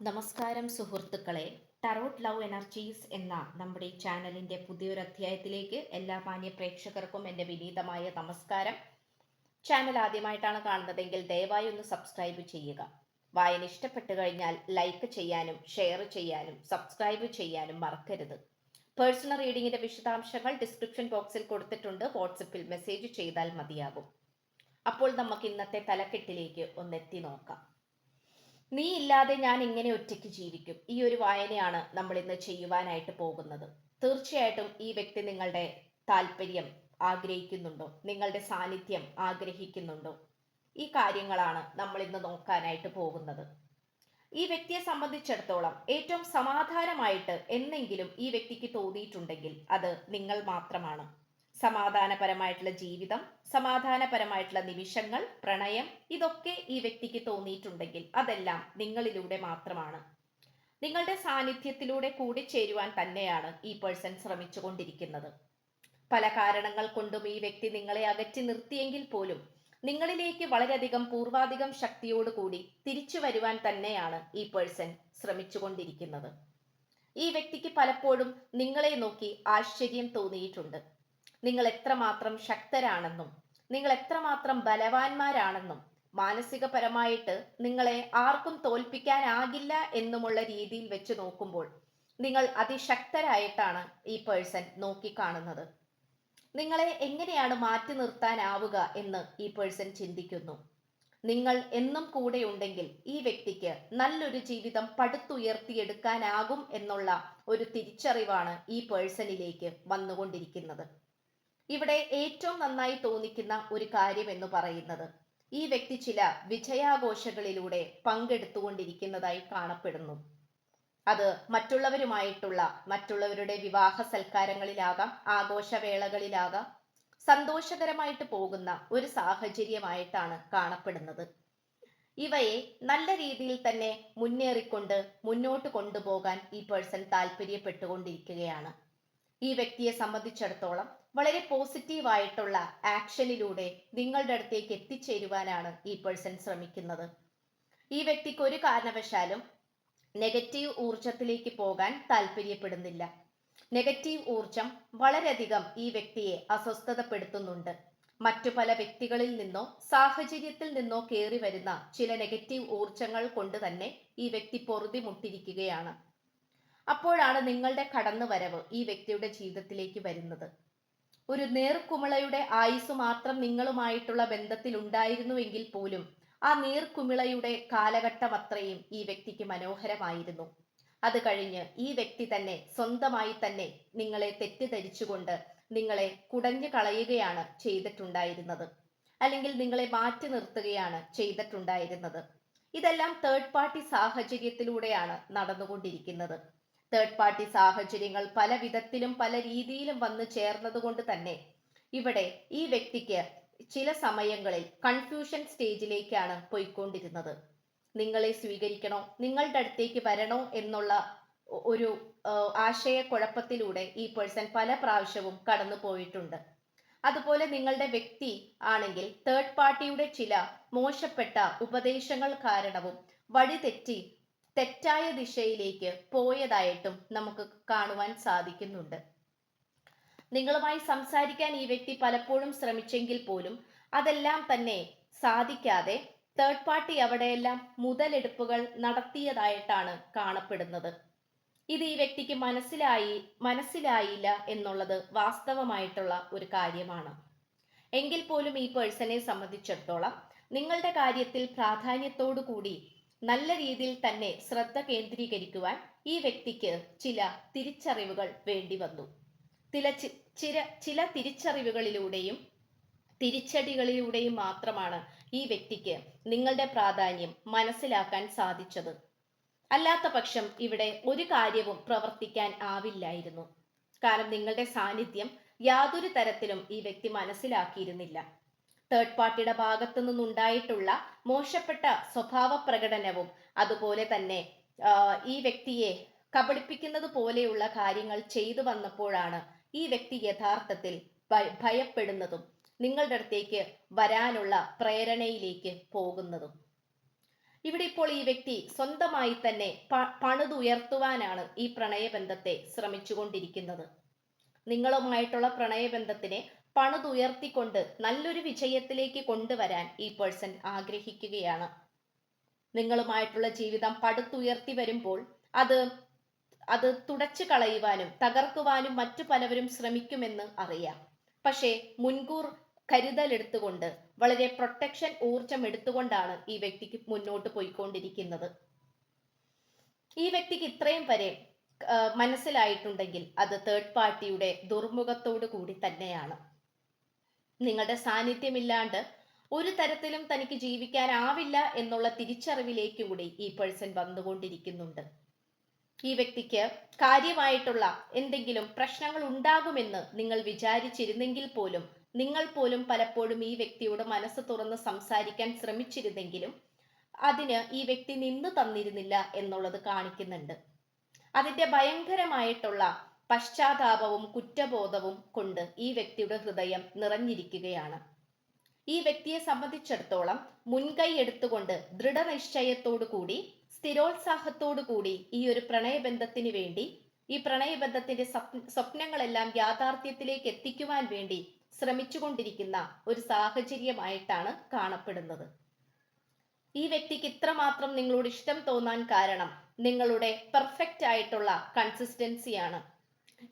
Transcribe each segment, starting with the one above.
നമസ്കാരം സുഹൃത്തുക്കളെ. Tarot love energies എന്ന നമ്മുടെ ചാനലിന്റെ പുതിയൊരു അധ്യായത്തിലേക്ക് എല്ലാ മാന്യ പ്രേക്ഷകർക്കും എന്റെ വിനീതമായ നമസ്കാരം. ചാനൽ ആദ്യമായിട്ടാണ് കാണുന്നതെങ്കിൽ ദയവായി ഒന്ന് സബ്സ്ക്രൈബ് ചെയ്യുക. വായന ഇഷ്ടപ്പെട്ടു കഴിഞ്ഞാൽ ലൈക്ക് ചെയ്യാനും ഷെയർ ചെയ്യാനും സബ്സ്ക്രൈബ് ചെയ്യാനും മറക്കരുത്. പേഴ്സണൽ റീഡിങ്ങിന്റെ വിശദാംശങ്ങൾ ഡിസ്ക്രിപ്ഷൻ ബോക്സിൽ കൊടുത്തിട്ടുണ്ട്. വാട്സപ്പിൽ മെസ്സേജ് ചെയ്താൽ മതിയാകും. അപ്പോൾ നമുക്ക് ഇന്നത്തെ തലക്കെട്ടിലേക്ക് ഒന്നെത്തി നോക്കാം. നീ ഇല്ലാതെ ഞാൻ ഇങ്ങനെ ഒറ്റയ്ക്ക് ജീവിക്കും. ഈ ഒരു വായനയാണ് നമ്മൾ ഇന്ന് ചെയ്യുവാനായിട്ട് പോകുന്നത്. തീർച്ചയായിട്ടും ഈ വ്യക്തി നിങ്ങളുടെ താല്പര്യം ആഗ്രഹിക്കുന്നുണ്ടോ? നിങ്ങളുടെ സാന്നിധ്യം ആഗ്രഹിക്കുന്നുണ്ടോ? ഈ കാര്യങ്ങളാണ് നമ്മൾ ഇന്ന് നോക്കാനായിട്ട് പോകുന്നത്. ഈ വ്യക്തിയെ സംബന്ധിച്ചിടത്തോളം ഏറ്റവും സമാധാനമായിട്ട് എന്നെങ്കിലും ഈ വ്യക്തിക്ക് തോന്നിയിട്ടുണ്ടെങ്കിൽ അത് നിങ്ങൾ മാത്രമാണ്. സമാധാനപരമായിട്ടുള്ള ജീവിതം സമാധാനപരമായിട്ടുള്ള നിമിഷങ്ങൾ പ്രണയം ഇതൊക്കെ ഈ വ്യക്തിക്ക് തോന്നിയിട്ടുണ്ടെങ്കിൽ അതെല്ലാം നിങ്ങളിലൂടെ മാത്രമാണ്. നിങ്ങളുടെ സാന്നിധ്യത്തിലൂടെ കൂടി ചേരുവാൻ തന്നെയാണ് ഈ പേഴ്സൺ ശ്രമിച്ചു കൊണ്ടിരിക്കുന്നത്. പല കാരണങ്ങൾ കൊണ്ടും ഈ വ്യക്തി നിങ്ങളെ അകറ്റി നിർത്തിയെങ്കിൽ പോലും നിങ്ങളിലേക്ക് വളരെയധികം പൂർവാധികം ശക്തിയോടുകൂടി തിരിച്ചു വരുവാൻ തന്നെയാണ് ഈ പേഴ്സൺ ശ്രമിച്ചു കൊണ്ടിരിക്കുന്നത്. ഈ വ്യക്തിക്ക് പലപ്പോഴും നിങ്ങളെ നോക്കി ആശ്ചര്യം തോന്നിയിട്ടുണ്ട്. നിങ്ങൾ എത്രമാത്രം ശക്തരാണെന്നും നിങ്ങൾ എത്രമാത്രം ബലവാന്മാരാണെന്നും മാനസികപരമായിട്ട് നിങ്ങളെ ആർക്കും തോൽപ്പിക്കാനാകില്ല എന്നുമുള്ള രീതിയിൽ വെച്ച് നോക്കുമ്പോൾ നിങ്ങൾ അതിശക്തരായിട്ടാണ് ഈ പേഴ്സൺ നോക്കിക്കാണുന്നത്. നിങ്ങളെ എങ്ങനെയാണ് മാറ്റി നിർത്താനാവുക എന്ന് ഈ പേഴ്സൺ ചിന്തിക്കുന്നു. നിങ്ങൾ എന്നും കൂടെ ഉണ്ടെങ്കിൽ ഈ വ്യക്തിക്ക് നല്ലൊരു ജീവിതം പടുത്തുയർത്തിയെടുക്കാനാകും എന്നുള്ള ഒരു തിരിച്ചറിവാണ് ഈ പേഴ്സണിലേക്ക് വന്നുകൊണ്ടിരിക്കുന്നത്. ഇവിടെ ഏറ്റവും നന്നായി തോന്നിക്കുന്ന ഒരു കാര്യം എന്ന് പറയുന്നത് ഈ വ്യക്തി ചില വിജയാഘോഷങ്ങളിലൂടെ പങ്കെടുത്തുകൊണ്ടിരിക്കുന്നതായി കാണപ്പെടുന്നു. അത് മറ്റുള്ളവരുമായിട്ടുള്ള മറ്റുള്ളവരുടെ വിവാഹ സൽക്കാരങ്ങളിലാകാം ആഘോഷവേളകളിലാകാം സന്തോഷകരമായിട്ട് പോകുന്ന ഒരു സാഹചര്യമായിട്ടാണ് കാണപ്പെടുന്നത്. ഇവയെ നല്ല രീതിയിൽ തന്നെ മുന്നേറിക്കൊണ്ട് മുന്നോട്ട് കൊണ്ടുപോകാൻ ഈ പേഴ്സൺ താല്പര്യപ്പെട്ടുകൊണ്ടിരിക്കുകയാണ്. ഈ വ്യക്തിയെ സംബന്ധിച്ചിടത്തോളം വളരെ പോസിറ്റീവ് ആയിട്ടുള്ള ആക്ഷനിലൂടെ നിങ്ങളുടെ അടുത്തേക്ക് എത്തിച്ചേരുവാനാണ് ഈ പേഴ്സൺ ശ്രമിക്കുന്നത്. ഈ വ്യക്തിക്ക് ഒരു കാരണവശാലും നെഗറ്റീവ് ഊർജത്തിലേക്ക് പോകാൻ താല്പര്യപ്പെടുന്നില്ല. നെഗറ്റീവ് ഊർജം വളരെയധികം ഈ വ്യക്തിയെ അസ്വസ്ഥതപ്പെടുത്തുന്നുണ്ട്. മറ്റു പല വ്യക്തികളിൽ നിന്നോ സാഹചര്യത്തിൽ നിന്നോ കയറി വരുന്ന ചില നെഗറ്റീവ് ഊർജങ്ങൾ കൊണ്ട് തന്നെ ഈ വ്യക്തി പൊറുതിമുട്ടിരിക്കുകയാണ് അപ്പോഴാണ് നിങ്ങളുടെ കടന്നുവരവ് ഈ വ്യക്തിയുടെ ജീവിതത്തിലേക്ക് വരുന്നത്. ഒരു നേർക്കുമിളയുടെ ആയുസ് മാത്രം നിങ്ങളുമായിട്ടുള്ള ബന്ധത്തിൽ ഉണ്ടായിരുന്നുവെങ്കിൽ പോലും ആ നീർക്കുമിളയുടെ കാലഘട്ടം അത്രയും ഈ വ്യക്തിക്ക് മനോഹരമായിരുന്നു. അത് കഴിഞ്ഞ് ഈ വ്യക്തി തന്നെ സ്വന്തമായി തന്നെ നിങ്ങളെ തെറ്റിദ്ധരിച്ചുകൊണ്ട് നിങ്ങളെ കുടഞ്ഞു കളയുകയാണ് ചെയ്തിട്ടുണ്ടായിരുന്നത്. അല്ലെങ്കിൽ നിങ്ങളെ മാറ്റി നിർത്തുകയാണ് ചെയ്തിട്ടുണ്ടായിരുന്നത്. ഇതെല്ലാം തേർഡ് പാർട്ടി സാഹചര്യത്തിലൂടെയാണ് നടന്നുകൊണ്ടിരിക്കുന്നത്. തേർഡ് പാർട്ടി സാഹചര്യങ്ങൾ പല വിധത്തിലും പല രീതിയിലും വന്നു ചേർന്നതുകൊണ്ട് തന്നെ ഇവിടെ ഈ വ്യക്തിക്ക് ചില സമയങ്ങളിൽ കൺഫ്യൂഷൻ സ്റ്റേജിലേക്കാണ് പോയിക്കൊണ്ടിരുന്നത്. നിങ്ങളെ സ്വീകരിക്കണോ? നിങ്ങളുടെ അടുത്തേക്ക് വരണോ? എന്നുള്ള ഒരു ആശയക്കുഴപ്പത്തിലൂടെ ഈ പേഴ്സൺ പല പ്രാവശ്യവും കടന്നു പോയിട്ടുണ്ട്. അതുപോലെ നിങ്ങളുടെ വ്യക്തി ആണെങ്കിൽ തേർഡ് പാർട്ടിയുടെ ചില മോശപ്പെട്ട ഉപദേശങ്ങൾ കാരണവും വഴിതെറ്റി തെറ്റായ ദിശയിലേക്ക് പോയതായിട്ടും നമുക്ക് കാണുവാൻ സാധിക്കുന്നുണ്ട്. നിങ്ങളുമായി സംസാരിക്കാൻ ഈ വ്യക്തി പലപ്പോഴും ശ്രമിച്ചെങ്കിൽ പോലും അതെല്ലാം തന്നെ സാധിക്കാതെ തേർഡ് പാർട്ടി അവിടെയെല്ലാം മുതലെടുപ്പുകൾ നടത്തിയതായിട്ടാണ് കാണപ്പെടുന്നത്. ഇത് ഈ വ്യക്തിക്ക് മനസ്സിലായി മനസ്സിലായില്ല എന്നുള്ളത് വാസ്തവമായിട്ടുള്ള ഒരു കാര്യമാണ്. എങ്കിൽ പോലും ഈ പേഴ്സണെ സംബന്ധിച്ചിടത്തോളം നിങ്ങളുടെ കാര്യത്തിൽ പ്രാധാന്യത്തോടു കൂടി നല്ല രീതിയിൽ തന്നെ ശ്രദ്ധ കേന്ദ്രീകരിക്കുവാൻ ഈ വ്യക്തിക്ക് ചില തിരിച്ചറിവുകൾ വേണ്ടി വന്നു. ചില ചില ചില തിരിച്ചറിവുകളിലൂടെയും തിരിച്ചടികളിലൂടെയും മാത്രമാണ് ഈ വ്യക്തിക്ക് നിങ്ങളുടെ പ്രാധാന്യം മനസ്സിലാക്കാൻ സാധിച്ചത്. അല്ലാത്ത പക്ഷം ഇവിടെ ഒരു കാര്യവും പ്രവർത്തിക്കാൻ ആവില്ലായിരുന്നു. കാരണം നിങ്ങളുടെ സാന്നിധ്യം യാതൊരു തരത്തിലും ഈ വ്യക്തി മനസ്സിലാക്കിയിരുന്നില്ല. തേർഡ് പാർട്ടിയുടെ ഭാഗത്തു നിന്നുണ്ടായിട്ടുള്ള മോശപ്പെട്ട സ്വഭാവ പ്രകടനവും അതുപോലെ തന്നെ ഈ വ്യക്തിയെ കബളിപ്പിക്കുന്നത് പോലെയുള്ള കാര്യങ്ങൾ ചെയ്തു വന്നപ്പോഴാണ് ഈ വ്യക്തി യഥാർത്ഥത്തിൽ ഭയപ്പെടുന്നതും നിങ്ങളുടെ അടുത്തേക്ക് വരാനുള്ള പ്രേരണയിലേക്ക് പോകുന്നതും. ഇവിടെ ഇപ്പോൾ ഈ വ്യക്തി സ്വന്തമായി തന്നെ പണിതുയർത്തുവാനാണ് ഈ പ്രണയബന്ധത്തെ ശ്രമിച്ചുകൊണ്ടിരിക്കുന്നത്. നിങ്ങളുമായിട്ടുള്ള പ്രണയബന്ധത്തിനെ പണിതുയർത്തിക്കൊണ്ട് നല്ലൊരു വിജയത്തിലേക്ക് കൊണ്ടുവരാൻ ഈ പേഴ്സൺ ആഗ്രഹിക്കുകയാണ്. നിങ്ങളുമായിട്ടുള്ള ജീവിതം പടുത്തുയർത്തി വരുമ്പോൾ അത് അത് തുടച്ചു കളയുവാനും തകർക്കുവാനും മറ്റു പലവരും ശ്രമിക്കുമെന്ന് അറിയാം. പക്ഷേ മുൻകൂർ കരുതൽ എടുത്തുകൊണ്ട് വളരെ പ്രൊട്ടക്ഷൻ ഊർജം എടുത്തുകൊണ്ടാണ് ഈ വ്യക്തിക്ക് മുന്നോട്ട് പോയിക്കൊണ്ടിരിക്കുന്നത്. ഈ വ്യക്തിക്ക് ഇത്രയും വരെ മനസ്സിലായിട്ടുണ്ടെങ്കിൽ അത് തേർഡ് പാർട്ടിയുടെ ദുർമുഖത്തോടു കൂടി തന്നെയാണ്. നിങ്ങളുടെ സാന്നിധ്യമില്ലാണ്ട് ഒരു തരത്തിലും തനിക്ക് ജീവിക്കാനാവില്ല എന്നുള്ള തിരിച്ചറിവിലേക്ക് കൂടി ഈ പേഴ്സൺ വന്നുകൊണ്ടിരിക്കുന്നുണ്ട്. ഈ വ്യക്തിക്ക് കാര്യമായിട്ടുള്ള എന്തെങ്കിലും പ്രശ്നങ്ങൾ ഉണ്ടാകുമെന്ന് നിങ്ങൾ വിചാരിച്ചിരുന്നെങ്കിൽ പോലും നിങ്ങൾ പോലും പലപ്പോഴും ഈ വ്യക്തിയോട് മനസ്സ് തുറന്ന് സംസാരിക്കാൻ ശ്രമിച്ചിരുന്നെങ്കിലും അതിന് ഈ വ്യക്തി നിന്നു തന്നിരുന്നില്ല എന്നുള്ളത് കാണിക്കുന്നുണ്ട്. അതിന്റെ ഭയങ്കരമായിട്ടുള്ള പശ്ചാത്താപവും കുറ്റബോധവും കൊണ്ട് ഈ വ്യക്തിയുടെ ഹൃദയം നിറഞ്ഞിരിക്കുകയാണ്. ഈ വ്യക്തിയെ സംബന്ധിച്ചിടത്തോളം മുൻകൈ എടുത്തുകൊണ്ട് ദൃഢനിശ്ചയത്തോടു കൂടി സ്ഥിരോത്സാഹത്തോടു കൂടി ഈ ഒരു പ്രണയബന്ധത്തിന് വേണ്ടി ഈ പ്രണയബന്ധത്തിന്റെ സ്വപ്നങ്ങളെല്ലാം യാഥാർത്ഥ്യത്തിലേക്ക് എത്തിക്കുവാൻ വേണ്ടി ശ്രമിച്ചുകൊണ്ടിരിക്കുന്ന ഒരു സാഹചര്യമായിട്ടാണ് കാണപ്പെടുന്നത്. ഈ വ്യക്തിക്ക് ഇത്രമാത്രം നിങ്ങളോട് ഇഷ്ടം തോന്നാൻ കാരണം നിങ്ങളുടെ പെർഫെക്റ്റ് ആയിട്ടുള്ള കൺസിസ്റ്റൻസിയാണ്.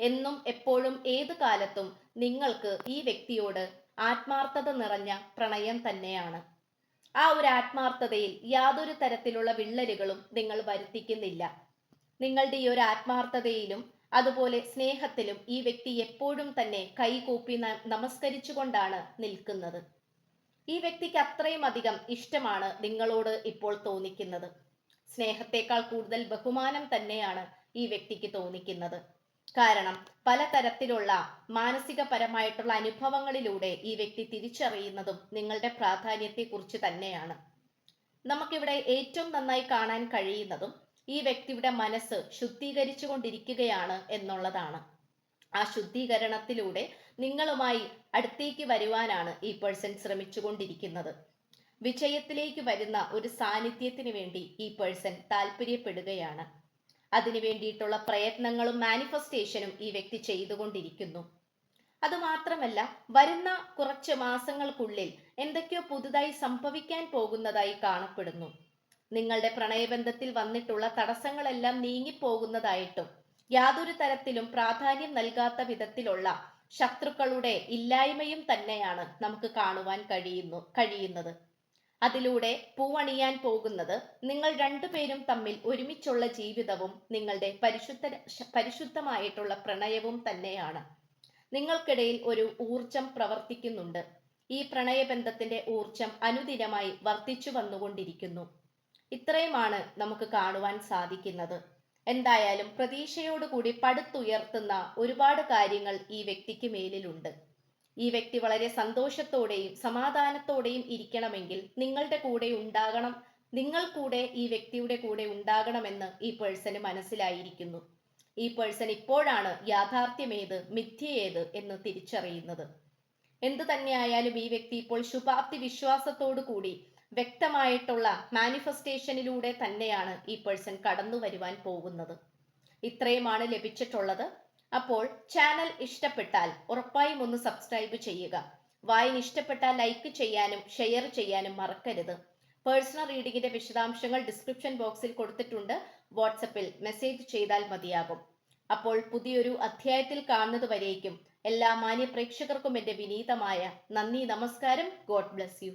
എന്നും എപ്പോഴും ഏത് കാലത്തും നിങ്ങൾക്ക് ഈ വ്യക്തിയോട് ആത്മാർത്ഥത നിറഞ്ഞ പ്രണയം തന്നെയാണ്. ആ ഒരു ആത്മാർത്ഥതയിൽ യാതൊരു തരത്തിലുള്ള വിള്ളലുകളും നിങ്ങൾ വരുത്തിക്കുന്നില്ല. നിങ്ങളുടെ ഈ ഒരു ആത്മാർത്ഥതയിലും അതുപോലെ സ്നേഹത്തിലും ഈ വ്യക്തി എപ്പോഴും തന്നെ കൈകൂപ്പി നമസ്കരിച്ചു നമസ്കരിച്ചുകൊണ്ടാണ് നിൽക്കുന്നത്. ഈ വ്യക്തിക്ക് അത്രയും അധികം ഇഷ്ടമാണ് നിങ്ങളോട് ഇപ്പോൾ തോന്നിക്കുന്നത്. സ്നേഹത്തെക്കാൾ കൂടുതൽ ബഹുമാനം തന്നെയാണ് ഈ വ്യക്തിക്ക് തോന്നിക്കുന്നത്. കാരണം പലതരത്തിലുള്ള മാനസികപരമായിട്ടുള്ള അനുഭവങ്ങളിലൂടെ ഈ വ്യക്തി തിരിച്ചറിയുന്നതും നിങ്ങളുടെ പ്രാധാന്യത്തെക്കുറിച്ച് തന്നെയാണ്. നമുക്കിവിടെ ഏറ്റവും നന്നായി കാണാൻ കഴിയുന്നതും ഈ വ്യക്തിയുടെ മനസ്സ് ശുദ്ധീകരിച്ചു കൊണ്ടിരിക്കുകയാണ് എന്നുള്ളതാണ്. ആ ശുദ്ധീകരണത്തിലൂടെ നിങ്ങളുമായി അടുത്തേക്ക് വരുവാനാണ് ഈ പേഴ്സൺ ശ്രമിച്ചുകൊണ്ടിരിക്കുന്നത്. വിജയത്തിലേക്ക് വരുന്ന ഒരു സാന്നിധ്യത്തിന് വേണ്ടി ഈ പേഴ്സൺ താല്പര്യപ്പെടുകയാണ്. അതിനു വേണ്ടിയിട്ടുള്ള പ്രയത്നങ്ങളും മാനിഫെസ്റ്റേഷനും ഈ വ്യക്തി ചെയ്തുകൊണ്ടിരിക്കുന്നു. അതുമാത്രമല്ല വരുന്ന കുറച്ച് മാസങ്ങൾക്കുള്ളിൽ എന്തൊക്കെയോ പുതുതായി സംഭവിക്കാൻ പോകുന്നതായി കാണപ്പെടുന്നു. നിങ്ങളുടെ പ്രണയബന്ധത്തിൽ വന്നിട്ടുള്ള തടസ്സങ്ങളെല്ലാം നീങ്ങിപ്പോകുന്നതായിട്ടും യാതൊരു തരത്തിലും പ്രാധാന്യം നൽകാത്ത വിധത്തിലുള്ള ശത്രുക്കളുടെ ഇല്ലായ്മയും തന്നെയാണ് നമുക്ക് കാണുവാൻ കഴിയുന്നു കഴിയുന്നത്. അതിലൂടെ പൂവണിയാൻ പോകുന്നത് നിങ്ങൾ രണ്ടുപേരും തമ്മിൽ ഒരുമിച്ചുള്ള ജീവിതവും നിങ്ങളുടെ പരിശുദ്ധ പരിശുദ്ധമായിട്ടുള്ള പ്രണയവും തന്നെയാണ്. നിങ്ങൾക്കിടയിൽ ഒരു ഊർജം പ്രവർത്തിക്കുന്നുണ്ട്. ഈ പ്രണയബന്ധത്തിന്റെ ഊർജം അനുദിനമായി വർദ്ധിച്ചു വന്നുകൊണ്ടിരിക്കുന്നു. ഇത്രയുമാണ് നമുക്ക് കാണുവാൻ സാധിക്കുന്നത്. എന്തായാലും പ്രതീക്ഷയോടുകൂടി പടുത്തുയർത്തുന്ന ഒരുപാട് കാര്യങ്ങൾ ഈ വ്യക്തിക്ക് മേലിലുണ്ട്. ഈ വ്യക്തി വളരെ സന്തോഷത്തോടെയും സമാധാനത്തോടെയും ഇരിക്കണമെങ്കിൽ നിങ്ങളുടെ കൂടെ ഉണ്ടാകണം. നിങ്ങൾ കൂടെ ഈ വ്യക്തിയുടെ കൂടെ ഉണ്ടാകണമെന്ന് ഈ പേഴ്സന് മനസ്സിലായിരിക്കുന്നു. ഈ പേഴ്സൺ ഇപ്പോഴാണ് യാഥാർത്ഥ്യമേത് മിഥ്യയേത് എന്ന് തിരിച്ചറിയുന്നത്. എന്തു തന്നെയായാലും ഈ വ്യക്തി ഇപ്പോൾ ശുഭാപ്തി വിശ്വാസത്തോടു കൂടി വ്യക്തമായിട്ടുള്ള മാനിഫെസ്റ്റേഷനിലൂടെ തന്നെയാണ് ഈ പേഴ്സൺ കടന്നു വരുവാൻ പോകുന്നത്. ഇത്രയുമാണ് ലഭിച്ചിട്ടുള്ളത്. അപ്പോൾ ചാനൽ ഇഷ്ടപ്പെട്ടാൽ ഉറപ്പായും ഒന്ന് സബ്സ്ക്രൈബ് ചെയ്യുക. വായന ഇഷ്ടപ്പെട്ടാൽ ലൈക്ക് ചെയ്യാനും ഷെയർ ചെയ്യാനും മറക്കരുത്. പേഴ്സണൽ റീഡിങ്ങിന്റെ വിശദാംശങ്ങൾ ഡിസ്ക്രിപ്ഷൻ ബോക്സിൽ കൊടുത്തിട്ടുണ്ട്. വാട്സപ്പിൽ മെസ്സേജ് ചെയ്താൽ മതിയാകും. അപ്പോൾ പുതിയൊരു അധ്യായത്തിൽ കാണുന്നത് വരേക്കും എല്ലാ മാന്യ പ്രേക്ഷകർക്കും എന്റെ വിനീതമായ നന്ദി നമസ്കാരം. God bless you